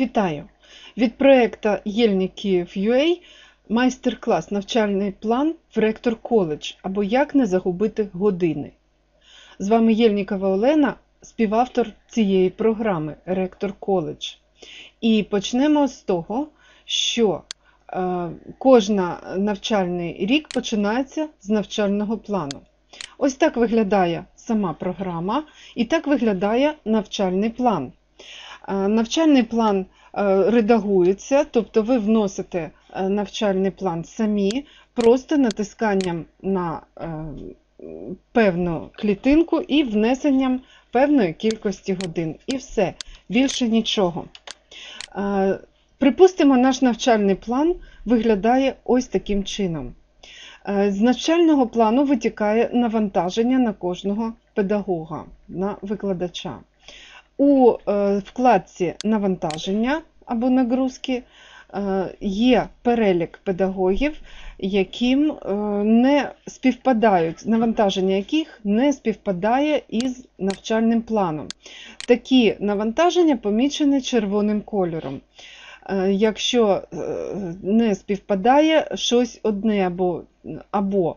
Вітаю! Від проєкту Єльник Київ UA майстер-клас навчальний план в Ректор Коледж або Як не загубити години. З вами Єльнікова Олена, співавтор цієї програми Ректор Коледж. І почнемо з того, що е, кожна навчальний рік починається з навчального плану. Ось так виглядає сама програма, і так виглядає навчальний план. Е, Навчальний план е, редагується, тобто ви вносите е, навчальний план самі, просто натисканням на певну клітинку і внесенням певної кількості годин. І все, більше нічого. Припустимо, наш навчальний план виглядає ось таким чином. З навчального плану витікає навантаження на кожного педагога, на викладача. У е, вкладці навантаження або нагрузки е, є перелік педагогів, яким е, не співпадають, навантаження яких не співпадає із навчальним планом. Такі навантаження помічені червоним кольором. Якщо не співпадає щось одне або, або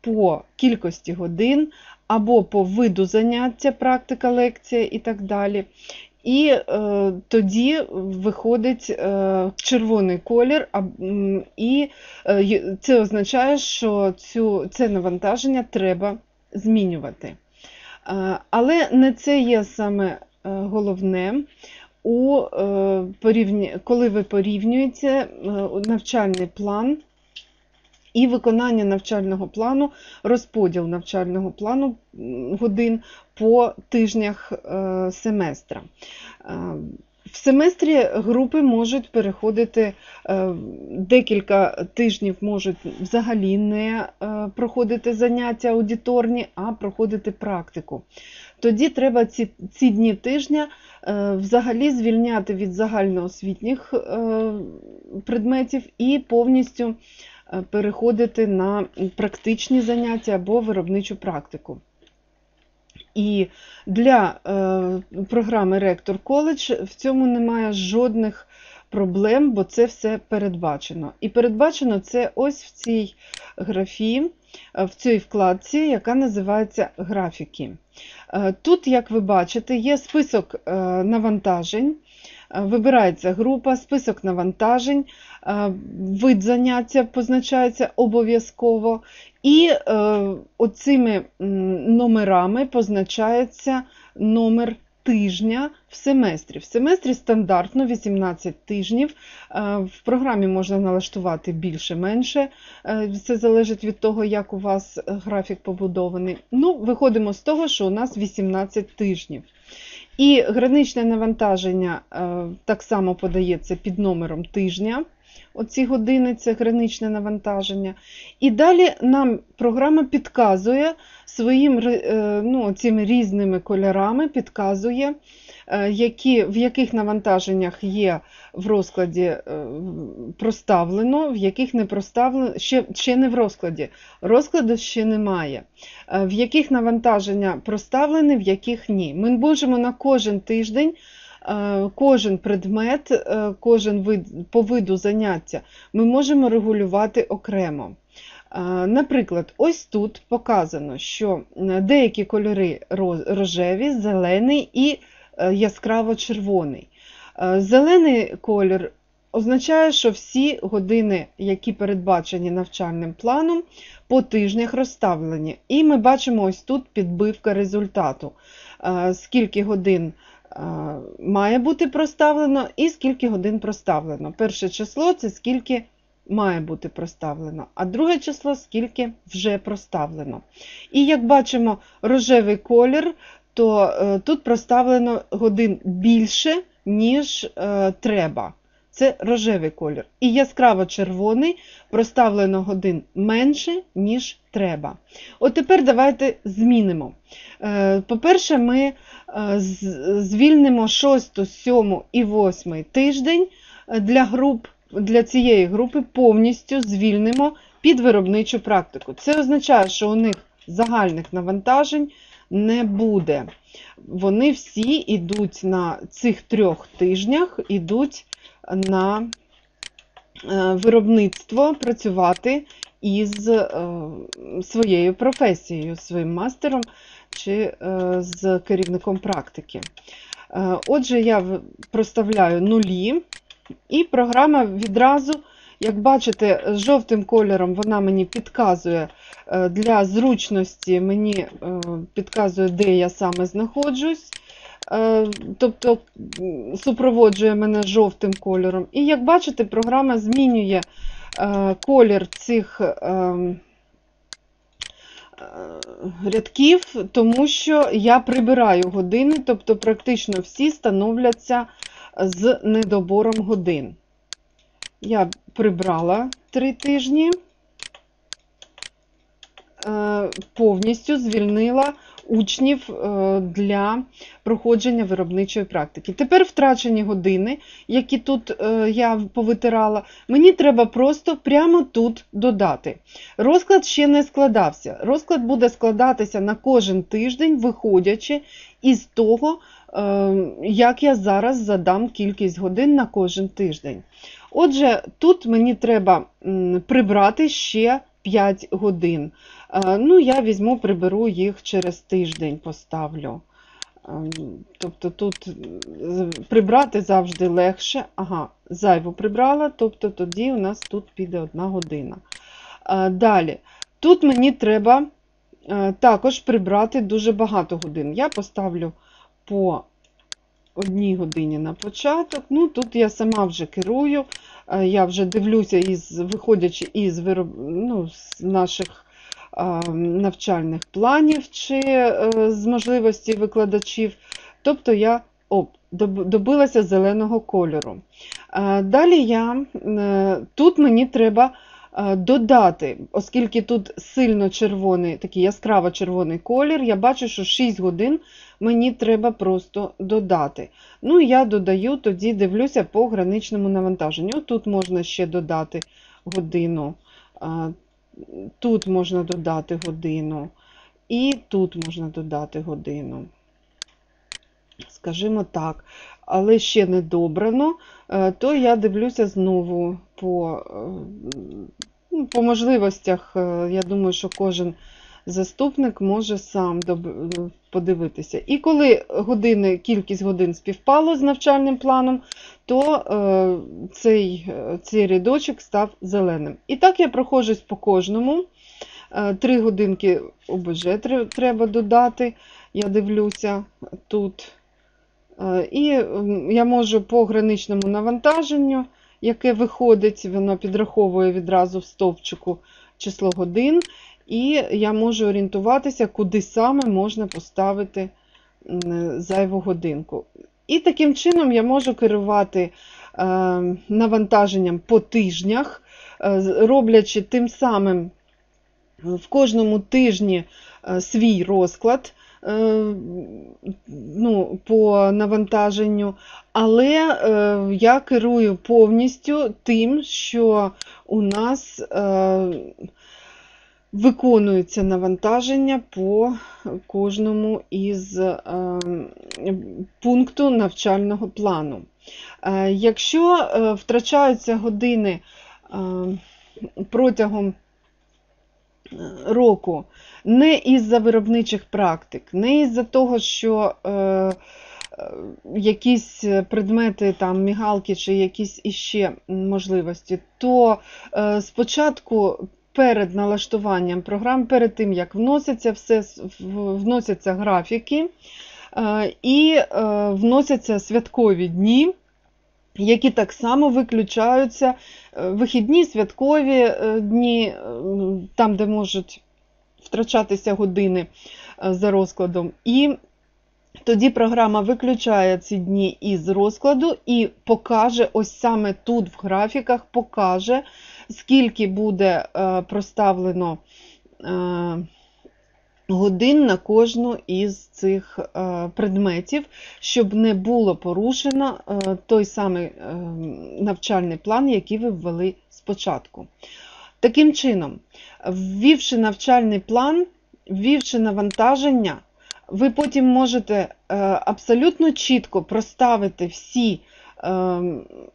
по кількості годин, або по виду заняття, практика, лекція і так далі. І е, тоді виходить е, червоний колір, а, і е, це означає, що цю, це навантаження треба змінювати. Е, але не це є саме е, головне. У, е, порівні... Коли ви порівнюєте е, навчальний план і виконання навчального плану, розподіл навчального плану годин по тижнях е, семестра. Е, В семестрі групи можуть переходити е, декілька тижнів, можуть взагалі не проходити заняття аудиторні, а проходити практику. Тоді треба ці, ці дні тижня взагалі звільняти від загальноосвітніх предметів і повністю переходити на практичні заняття або виробничу практику. І для е, програми Ректор Коледж в цьому немає жодних проблем, бо це все передбачено. І передбачено це ось в цій графі, е, в цій вкладці, яка називається графіки. Е, Тут, як ви бачите, є список е, навантажень. Е, Вибирається група, список навантажень, е, вид заняття позначається обов'язково, і е, оцими номерами позначається номер тижня в семестрі. В семестрі стандартно 18 тижнів. В програмі можна налаштувати більше-менше. Е, Це залежить від того, як у вас графік побудований. Ну, виходимо з того, що у нас 18 тижнів. І граничне навантаження е, так само подається під номером тижня. Оці години це граничне навантаження. І далі нам програма підказує своїм е, ну, цими різними кольорами, підказує, е, які, в яких навантаженнях є в розкладі е, проставлено, в яких не проставлено, ще, ще не в розкладі. Розкладу ще немає. В яких навантаження проставлені, в яких ні. Ми можемо на кожен тиждень. Е, Кожен предмет, е, кожен вид по виду заняття ми можемо регулювати окремо. Е, Наприклад, ось тут показано, що деякі кольори рожеві, зелений і яскраво-червоний. Зелений колір означає, що всі години, які передбачені навчальним планом, по тижнях розставлені. І ми бачимо ось тут підбивка результату. Скільки годин має бути проставлено і скільки годин проставлено. Перше число це скільки має бути проставлено, а друге число скільки вже проставлено. І як бачимо, рожевий колір, то е, тут проставлено годин більше, ніж е, треба. Це рожевий колір. І яскраво червоний проставлено годин менше, ніж треба. От тепер давайте змінимо. Е, По-перше, ми е, звільнимо 6, 7 і 8 тиждень е, для груп, для цієї групи повністю звільнимо під виробничу практику. Це означає, що у них загальних навантажень не буде. Вони всі йдуть на цих трьох тижнях, йдуть на е, виробництво працювати із е, своєю професією, своїм мастером чи е, з керівником практики. Отже, я проставляю нулі, і програма відразу, як бачите, жовтим кольором вона мені підказує для зручності, мені підказує, де я саме знаходжусь. Е, Тобто супроводжує мене жовтим кольором. І як бачите, програма змінює е, колір цих е, рядків, тому що я прибираю години, тобто практично всі становляться з недобором годин. Я прибрала три тижні, повністю звільнила учнів е, для проходження виробничої практики. Тепер втрачені години, які тут е, я повитирала, мені треба просто прямо тут додати. Розклад ще не складався. Розклад буде складатися на кожен тиждень, виходячи із того, е, як я зараз задам кількість годин на кожен тиждень. Отже, тут мені треба прибрати ще 5 годин. Е, Ну, я візьму, приберу їх через тиждень, поставлю. Ем, Тобто тут е, прибрати завжди легше. Ага, зайву прибрала, тобто тоді у нас тут піде одна година. Е, Далі, тут мені треба е, також прибрати дуже багато годин. Я поставлю по одній годині на початок. Ну, тут я сама вже керую, е, я вже дивлюся, із, виходячи із вироб... ну, з наших навчальних планів чи е, з можливості викладачів. Тобто я добилася зеленого кольору. Далі я, е, тут мені треба е, додати, оскільки тут сильно червоний, такий яскраво червоний колір, я бачу, що 6 годин мені треба просто додати. Ну, я додаю, тоді дивлюся по граничному навантаженню. Тут можна ще додати годину, тут можна додати годину, і тут можна додати годину. Скажімо так, але ще не добрано, е, то я дивлюся знову по, е, ну, по можливостях. е, Я думаю, що кожен заступник може сам подивитися. І коли години, кількість годин співпало з навчальним планом, то е, цей, е, цей рядочок став зеленим. І так я проходжусь по кожному. Е, Три годинки ОБЖ тре- треба додати. Я дивлюся тут. І я можу по граничному навантаженню, яке виходить, воно підраховує відразу в стовпчику число годин, і я можу орієнтуватися, куди саме можна поставити зайву годинку. І таким чином я можу керувати е, навантаженням по тижнях, е, роблячи тим самим в кожному тижні е, свій розклад е, ну, по навантаженню, але е, я керую повністю тим, що у нас е, виконується навантаження по кожному із е, пункту навчального плану. Е, Якщо е, втрачаються години протягом року не із-за виробничих практик, не із-за того, що якісь предмети, там, мігалки чи якісь іще можливості, то спочатку перед налаштуванням програм, перед тим, як вноситься все, вносяться графіки е, і е, вносяться святкові дні, які так само виключаються е, вихідні, святкові дні, там, де можуть втрачатися години за розкладом. І тоді програма виключає ці дні із розкладу і покаже, ось саме тут в графіках покаже, скільки буде е, проставлено е, годин на кожну із цих е, предметів, щоб не було порушено той самий навчальний план, який ви ввели спочатку. Таким чином, ввівши навчальний план, ввівши навантаження, ви потім можете абсолютно чітко проставити всі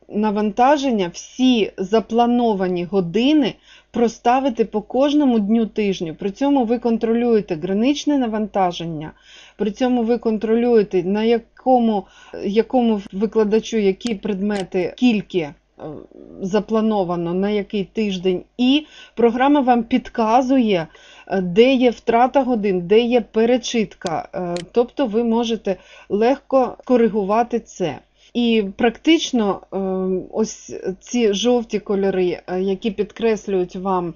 навантаження, всі заплановані години, проставити по кожному дню тижню. При цьому ви контролюєте граничне навантаження, при цьому ви контролюєте, на якому, якому викладачу які предмети, скільки е, заплановано на який тиждень, і програма вам підказує, е, де є втрата годин, де є перечитка. Е, Тобто ви можете легко коригувати це. І практично е, ось ці жовті кольори, е, які підкреслюють вам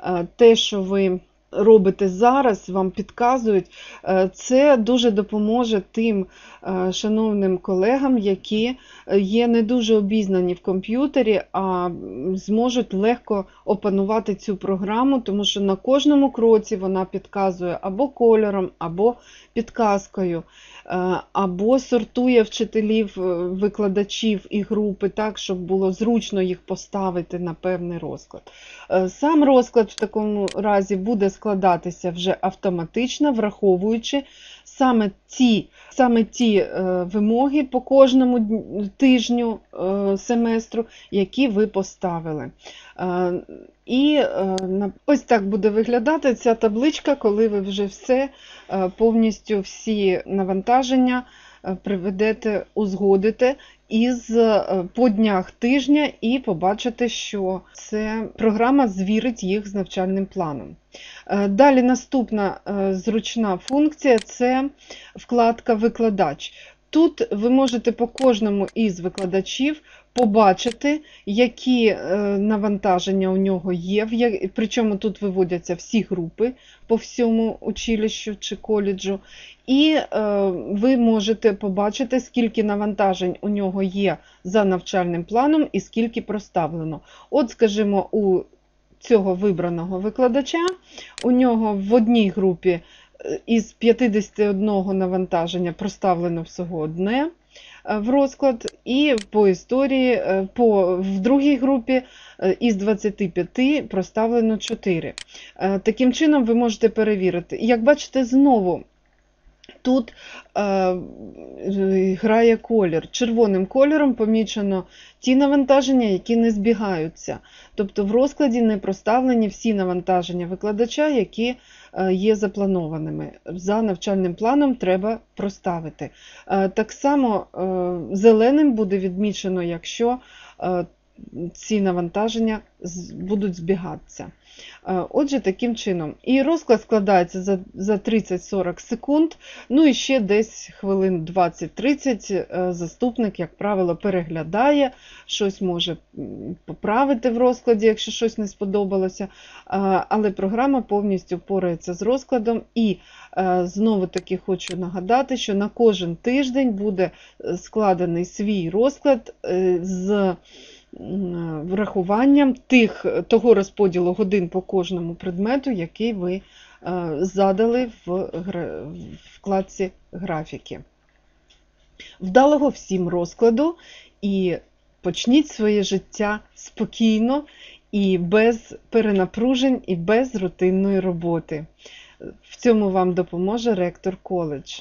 е, те, що ви робите зараз, вам підказують, е, це дуже допоможе тим е, шановним колегам, які е, є не дуже обізнані в комп'ютері, а зможуть легко опанувати цю програму, тому що на кожному кроці вона підказує або кольором, або підказкою, або сортує вчителів, викладачів і групи так, щоб було зручно їх поставити на певний розклад. Сам розклад в такому разі буде складатися вже автоматично, враховуючи саме ті, саме ті е, вимоги по кожному тижню е, семестру, які ви поставили. Е, І е, ось так буде виглядати ця табличка, коли ви вже все е, повністю всі навантаження приведете, узгодите із е, по днях тижня і побачите, що це програма звірить їх з навчальним планом. Е, Далі наступна е, зручна функція це вкладка Викладач. Тут ви можете по кожному із викладачів побачити, які е, навантаження у нього є, причому тут виводяться всі групи по всьому училищу чи коледжу, і е, ви можете побачити, скільки навантажень у нього є за навчальним планом і скільки проставлено. От, скажімо, у цього вибраного викладача у нього в одній групі е, із 51 навантаження проставлено всього одне в розклад, і по історії е, по, в другій групі е, із 25 проставлено 4. Е, Таким чином ви можете перевірити. Як бачите, знову тут е, грає колір. Червоним кольором помічено ті навантаження, які не збігаються. Тобто в розкладі не проставлені всі навантаження викладача, які е, є запланованими. За навчальним планом треба проставити. Е, Так само е, зеленим буде відмічено, якщо е, ці навантаження будуть збігатися. Е, Отже, таким чином. І розклад складається за, за 30-40 секунд, ну і ще десь хвилин 20-30 е, заступник, як правило, переглядає, щось може поправити в розкладі, якщо щось не сподобалося. Але програма повністю впорається з розкладом. І е, знову таки хочу нагадати, що на кожен тиждень буде е, складений свій розклад е, з врахуванням тих, того розподілу годин по кожному предмету, який ви е, задали в вкладці графіки. Вдалого всім розкладу і почніть своє життя спокійно і без перенапружень, і без рутинної роботи. В цьому вам допоможе ректор коледж.